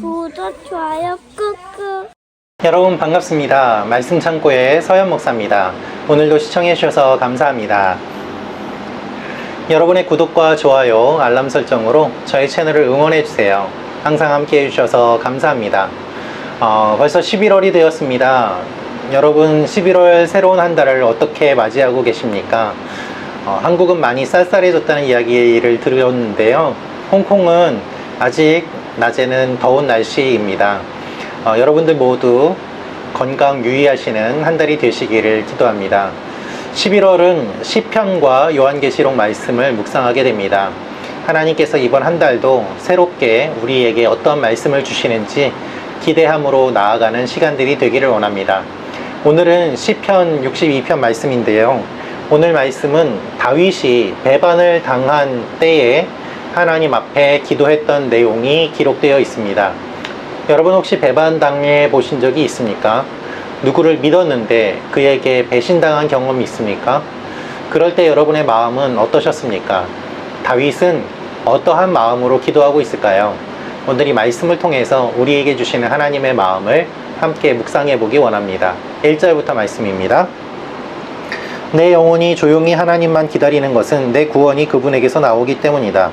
구독, 좋아요 꾹꾹. 여러분 반갑습니다. 말씀 창고의 서현 목사입니다. 오늘도 시청해 주셔서 감사합니다. 여러분의 구독과 좋아요, 알람 설정으로 저희 채널을 응원해 주세요. 항상 함께 해 주셔서 감사합니다. 어, 벌써 11월이 되었습니다. 여러분 11월 새로운 한 달을 어떻게 맞이하고 계십니까? 어, 한국은 많이 쌀쌀해졌다는 이야기를 들었는데요. 홍콩은 아직 낮에는 더운 날씨입니다. 어, 여러분들 모두 건강 유의하시는 한 달이 되시기를 기도합니다. 11월은 시편과 요한계시록 말씀을 묵상하게 됩니다. 하나님께서 이번 한 달도 새롭게 우리에게 어떤 말씀을 주시는지 기대함으로 나아가는 시간들이 되기를 원합니다. 오늘은 시편 62편 말씀인데요. 오늘 말씀은 다윗이 배반을 당한 때에 하나님 앞에 기도했던 내용이 기록되어 있습니다. 여러분 혹시 배반당해 보신 적이 있습니까? 누구를 믿었는데 그에게 배신당한 경험이 있습니까? 그럴 때 여러분의 마음은 어떠셨습니까? 다윗은 어떠한 마음으로 기도하고 있을까요? 오늘 이 말씀을 통해서 우리에게 주시는 하나님의 마음을 함께 묵상해 보기 원합니다. 1절부터 말씀입니다. 내 영혼이 조용히 하나님만 기다리는 것은 내 구원이 그분에게서 나오기 때문이다.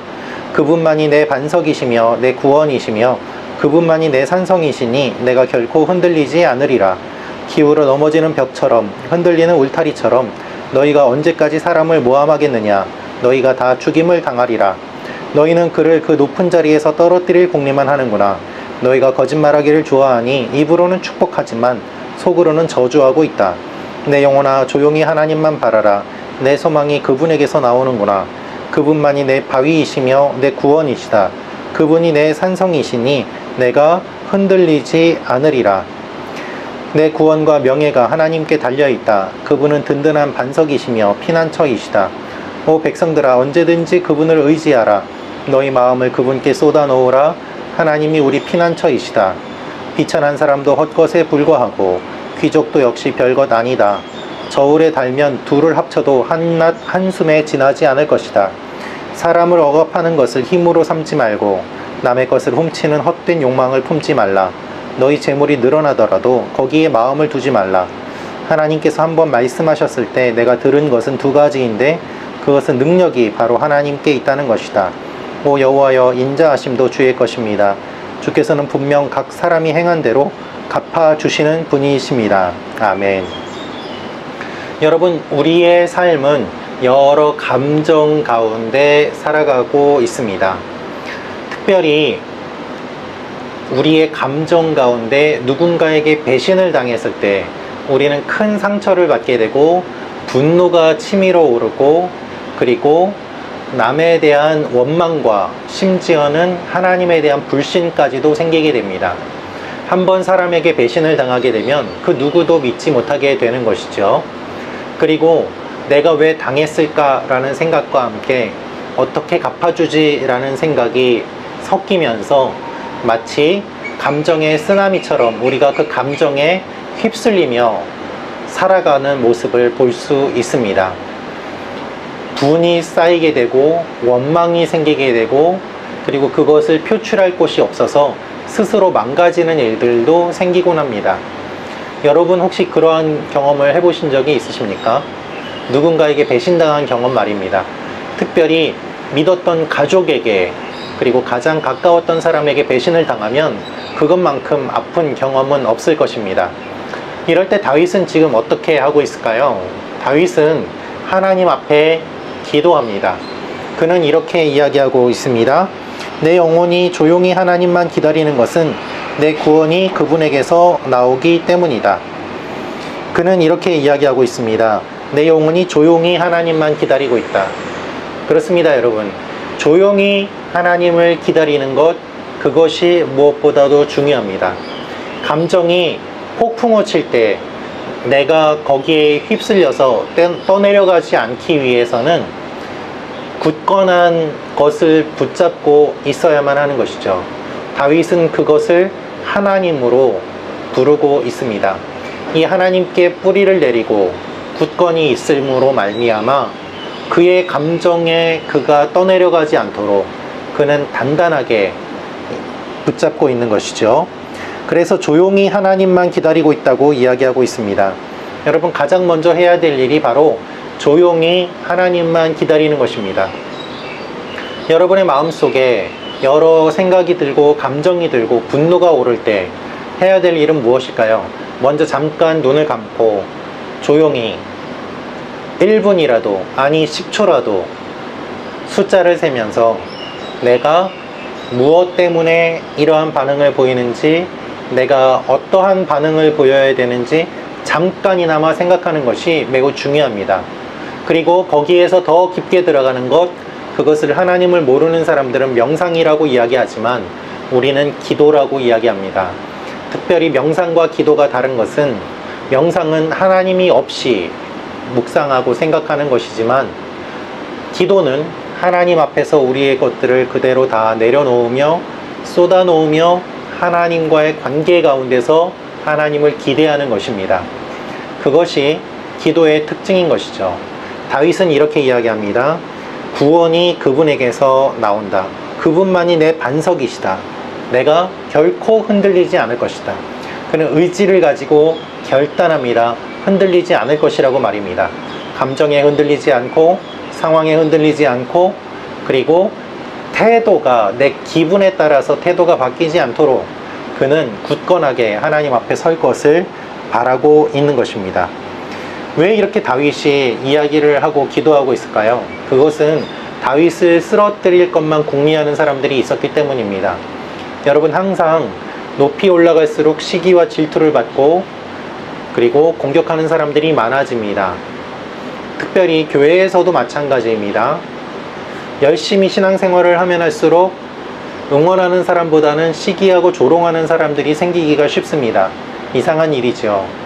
그분만이 내 반석이시며 내 구원이시며 그분만이 내 산성이시니 내가 결코 흔들리지 않으리라. 기울어 넘어지는 벽처럼 흔들리는 울타리처럼 너희가 언제까지 사람을 모함하겠느냐? 너희가 다 죽임을 당하리라. 너희는 그를 그 높은 자리에서 떨어뜨릴 공리만 하는구나. 너희가 거짓말하기를 좋아하니 입으로는 축복하지만 속으로는 저주하고 있다. 내 영혼아 조용히 하나님만 바라라. 내 소망이 그분에게서 나오는구나. 그분만이 내 바위이시며 내 구원이시다. 그분이 내 산성이시니 내가 흔들리지 않으리라. 내 구원과 명예가 하나님께 달려 있다. 그분은 든든한 반석이시며 피난처이시다. 오 백성들아 언제든지 그분을 의지하라. 너희 마음을 그분께 쏟아 놓으라. 하나님이 우리 피난처이시다. 비천한 사람도 헛것에 불과하고 귀족도 역시 별것 아니다. 저울에 달면 둘을 합쳐도 한낱 한숨에 지나지 않을 것이다. 사람을 억압하는 것을 힘으로 삼지 말고 남의 것을 훔치는 헛된 욕망을 품지 말라. 너희 재물이 늘어나더라도 거기에 마음을 두지 말라. 하나님께서 한번 말씀하셨을 때 내가 들은 것은 두 가지인데 그것은 능력이 바로 하나님께 있다는 것이다. 오 여호와여 인자하심도 주의 것입니다. 주께서는 분명 각 사람이 행한 대로 갚아 주시는 분이십니다. 아멘. 여러분 우리의 삶은 여러 감정 가운데 살아가고 있습니다. 특별히 우리의 감정 가운데 누군가에게 배신을 당했을 때 우리는 큰 상처를 받게 되고 분노가 치밀어 오르고 그리고 남에 대한 원망과 심지어는 하나님에 대한 불신까지도 생기게 됩니다. 한번 사람에게 배신을 당하게 되면 그 누구도 믿지 못하게 되는 것이죠. 그리고 내가 왜 당했을까라는 생각과 함께 어떻게 갚아주지라는 생각이 섞이면서 마치 감정의 쓰나미처럼 우리가 그 감정에 휩쓸리며 살아가는 모습을 볼 수 있습니다. 분이 쌓이게 되고 원망이 생기게 되고 그리고 그것을 표출할 곳이 없어서 스스로 망가지는 일들도 생기곤 합니다. 여러분 혹시 그러한 경험을 해보신 적이 있으십니까? 누군가에게 배신당한 경험 말입니다. 특별히 믿었던 가족에게 그리고 가장 가까웠던 사람에게 배신을 당하면 그것만큼 아픈 경험은 없을 것입니다. 이럴 때 다윗은 지금 어떻게 하고 있을까요? 다윗은 하나님 앞에 기도합니다. 그는 이렇게 이야기하고 있습니다. 내 영혼이 조용히 하나님만 기다리는 것은 내 구원이 그분에게서 나오기 때문이다. 그는 이렇게 이야기하고 있습니다. 내 영혼이 조용히 하나님만 기다리고 있다. 그렇습니다, 여러분. 조용히 하나님을 기다리는 것, 그것이 무엇보다도 중요합니다. 감정이 폭풍을 칠때 내가 거기에 휩쓸려서 떠내려가지 않기 위해서는 굳건한 것을 붙잡고 있어야만 하는 것이죠. 다윗은 그것을 하나님으로 부르고 있습니다. 이 하나님께 뿌리를 내리고 굳건히 있음으로 말미암아 그의 감정에 그가 떠내려가지 않도록 그는 단단하게 붙잡고 있는 것이죠. 그래서 조용히 하나님만 기다리고 있다고 이야기하고 있습니다. 여러분, 가장 먼저 해야 될 일이 바로 조용히 하나님만 기다리는 것입니다. 여러분의 마음속에 여러 생각이 들고 감정이 들고 분노가 오를 때 해야 될 일은 무엇일까요? 먼저 잠깐 눈을 감고 조용히 1분이라도 아니 10초라도 숫자를 세면서 내가 무엇 때문에 이러한 반응을 보이는지 내가 어떠한 반응을 보여야 되는지 잠깐이나마 생각하는 것이 매우 중요합니다. 그리고 거기에서 더 깊게 들어가는 것, 그것을 하나님을 모르는 사람들은 명상이라고 이야기하지만 우리는 기도라고 이야기합니다. 특별히 명상과 기도가 다른 것은 명상은 하나님이 없이 묵상하고 생각하는 것이지만 기도는 하나님 앞에서 우리의 것들을 그대로 다 내려놓으며 쏟아놓으며 하나님과의 관계 가운데서 하나님을 기대하는 것입니다. 그것이 기도의 특징인 것이죠. 다윗은 이렇게 이야기합니다. 구원이 그분에게서 나온다. 그분만이 내 반석이시다. 내가 결코 흔들리지 않을 것이다. 그는 의지를 가지고 결단합니다. 흔들리지 않을 것이라고 말입니다. 감정에 흔들리지 않고 상황에 흔들리지 않고 그리고 태도가 내 기분에 따라서 태도가 바뀌지 않도록 그는 굳건하게 하나님 앞에 설 것을 바라고 있는 것입니다. 왜 이렇게 다윗이 이야기를 하고 기도하고 있을까요? 그것은 다윗을 쓰러뜨릴 것만 궁리하는 사람들이 있었기 때문입니다. 여러분 항상 높이 올라갈수록 시기와 질투를 받고 그리고 공격하는 사람들이 많아집니다. 특별히 교회에서도 마찬가지입니다. 열심히 신앙생활을 하면 할수록 응원하는 사람보다는 시기하고 조롱하는 사람들이 생기기가 쉽습니다. 이상한 일이죠.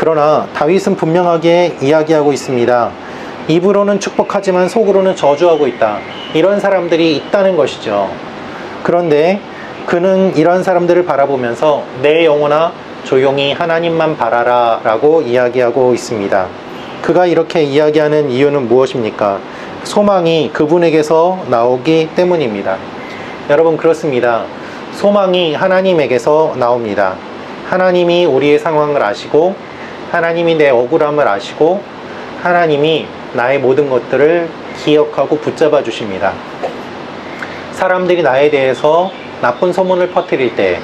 그러나 다윗은 분명하게 이야기하고 있습니다. 입으로는 축복하지만 속으로는 저주하고 있다. 이런 사람들이 있다는 것이죠. 그런데 그는 이런 사람들을 바라보면서 내 영혼아 조용히 하나님만 바라라 라고 이야기하고 있습니다. 그가 이렇게 이야기하는 이유는 무엇입니까? 소망이 그분에게서 나오기 때문입니다. 여러분, 그렇습니다. 소망이 하나님에게서 나옵니다. 하나님이 우리의 상황을 아시고, 하나님이 내 억울함을 아시고, 하나님이 나의 모든 것들을 기억하고 붙잡아 주십니다. 사람들이 나에 대해서 나쁜 소문을 퍼뜨릴 때,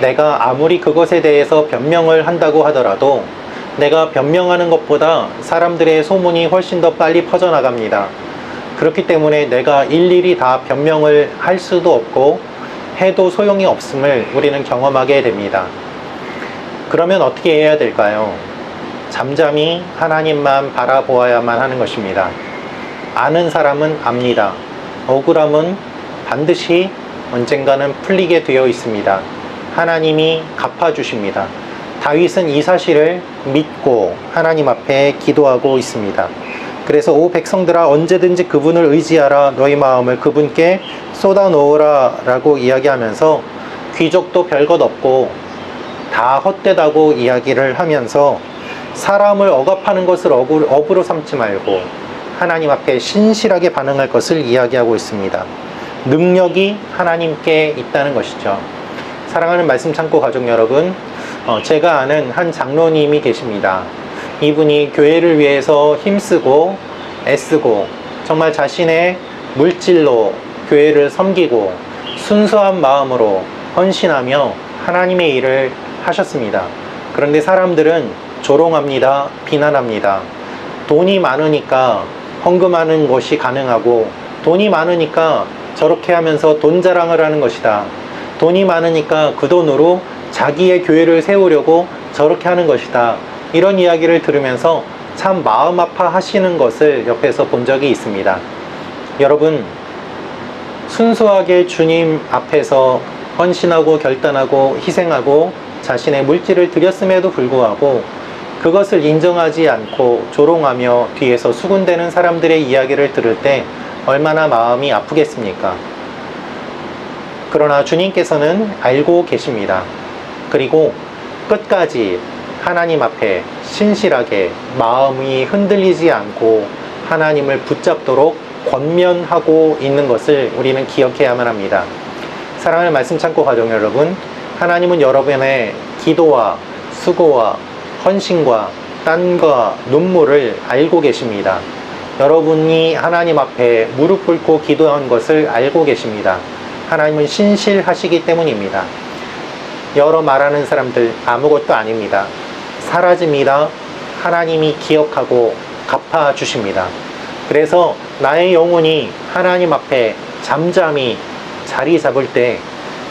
내가 아무리 그것에 대해서 변명을 한다고 하더라도 내가 변명하는 것보다 사람들의 소문이 훨씬 더 빨리 퍼져나갑니다. 그렇기 때문에 내가 일일이 다 변명을 할 수도 없고 해도 소용이 없음을 우리는 경험하게 됩니다. 그러면 어떻게 해야 될까요? 잠잠히 하나님만 바라보아야만 하는 것입니다. 아는 사람은 압니다. 억울함은 반드시 언젠가는 풀리게 되어 있습니다. 하나님이 갚아주십니다. 다윗은 이 사실을 믿고 하나님 앞에 기도하고 있습니다. 그래서 오 백성들아 언제든지 그분을 의지하라 너희 마음을 그분께 쏟아 놓으라 라고 이야기하면서 귀족도 별것 없고 다 헛되다고 이야기를 하면서 사람을 억압하는 것을 억울, 업으로 삼지 말고 하나님 앞에 신실하게 반응할 것을 이야기하고 있습니다. 능력이 하나님께 있다는 것이죠. 사랑하는 말씀 창고 가족 여러분, 어, 제가 아는 한 장로님이 계십니다. 이분이 교회를 위해서 힘쓰고 애쓰고 정말 자신의 물질로 교회를 섬기고 순수한 마음으로 헌신하며 하나님의 일을 하셨습니다. 그런데 사람들은 조롱합니다. 비난합니다. 돈이 많으니까 헌금하는 것이 가능하고 돈이 많으니까 저렇게 하면서 돈 자랑을 하는 것이다. 돈이 많으니까 그 돈으로 자기의 교회를 세우려고 저렇게 하는 것이다. 이런 이야기를 들으면서 참 마음 아파 하시는 것을 옆에서 본 적이 있습니다. 여러분, 순수하게 주님 앞에서 헌신하고 결단하고 희생하고 자신의 물질을 드렸음에도 불구하고 그것을 인정하지 않고 조롱하며 뒤에서 수군대는 사람들의 이야기를 들을 때 얼마나 마음이 아프겠습니까? 그러나 주님께서는 알고 계십니다. 그리고 끝까지 하나님 앞에 신실하게 마음이 흔들리지 않고 하나님을 붙잡도록 권면하고 있는 것을 우리는 기억해야만 합니다. 사랑하는 말씀 창고 가족 여러분, 하나님은 여러분의 기도와 수고와 헌신과 땀과 눈물을 알고 계십니다. 여러분이 하나님 앞에 무릎 꿇고 기도한 것을 알고 계십니다. 하나님은 신실하시기 때문입니다. 여러 말하는 사람들 아무것도 아닙니다. 사라집니다. 하나님이 기억하고 갚아 주십니다. 그래서 나의 영혼이 하나님 앞에 잠잠히 자리 잡을 때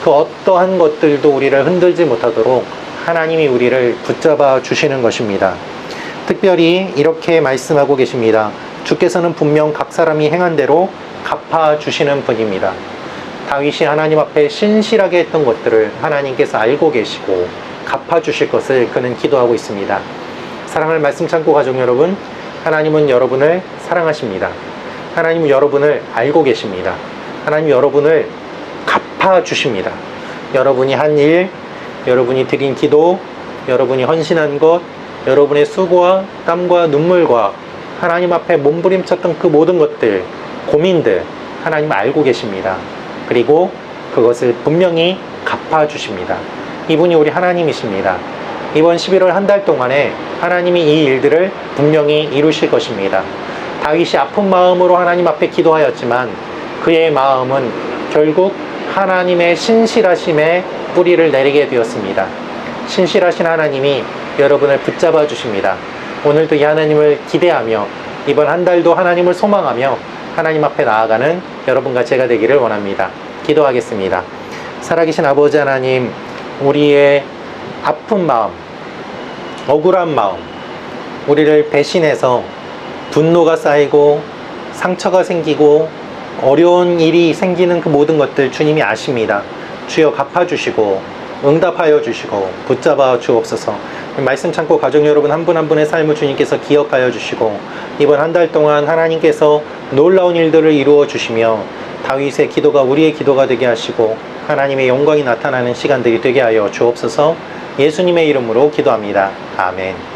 그 어떠한 것들도 우리를 흔들지 못하도록 하나님이 우리를 붙잡아 주시는 것입니다. 특별히 이렇게 말씀하고 계십니다. 주께서는 분명 각 사람이 행한 대로 갚아 주시는 분입니다. 다윗이 하나님 앞에 신실하게 했던 것들을 하나님께서 알고 계시고 갚아 주실 것을 그는 기도하고 있습니다. 사랑할 말씀 창고 가족 여러분, 하나님은 여러분을 사랑하십니다. 하나님은 여러분을 알고 계십니다. 하나님 여러분을 갚아 주십니다. 여러분이 한 일, 여러분이 드린 기도, 여러분이 헌신한 것, 여러분의 수고와 땀과 눈물과 하나님 앞에 몸부림쳤던 그 모든 것들, 고민들, 하나님 알고 계십니다. 그리고 그것을 분명히 갚아 주십니다. 이분이 우리 하나님이십니다. 이번 11월 한 달 동안에 하나님이 이 일들을 분명히 이루실 것입니다. 다윗이 아픈 마음으로 하나님 앞에 기도하였지만 그의 마음은 결국 하나님의 신실하심에 뿌리를 내리게 되었습니다. 신실하신 하나님이 여러분을 붙잡아 주십니다. 오늘도 이 하나님을 기대하며 이번 한 달도 하나님을 소망하며 하나님 앞에 나아가는 여러분과 제가 되기를 원합니다. 기도하겠습니다. 살아계신 아버지 하나님, 우리의 아픈 마음, 억울한 마음, 우리를 배신해서 분노가 쌓이고 상처가 생기고 어려운 일이 생기는 그 모든 것들 주님이 아십니다. 주여 갚아주시고 응답하여 주시고 붙잡아 주옵소서. 말씀 참고 가족 여러분 한 분 한 분의 삶을 주님께서 기억하여 주시고 이번 한 달 동안 하나님께서 놀라운 일들을 이루어 주시며 다윗의 기도가 우리의 기도가 되게 하시고 하나님의 영광이 나타나는 시간들이 되게 하여 주옵소서. 예수님의 이름으로 기도합니다. 아멘.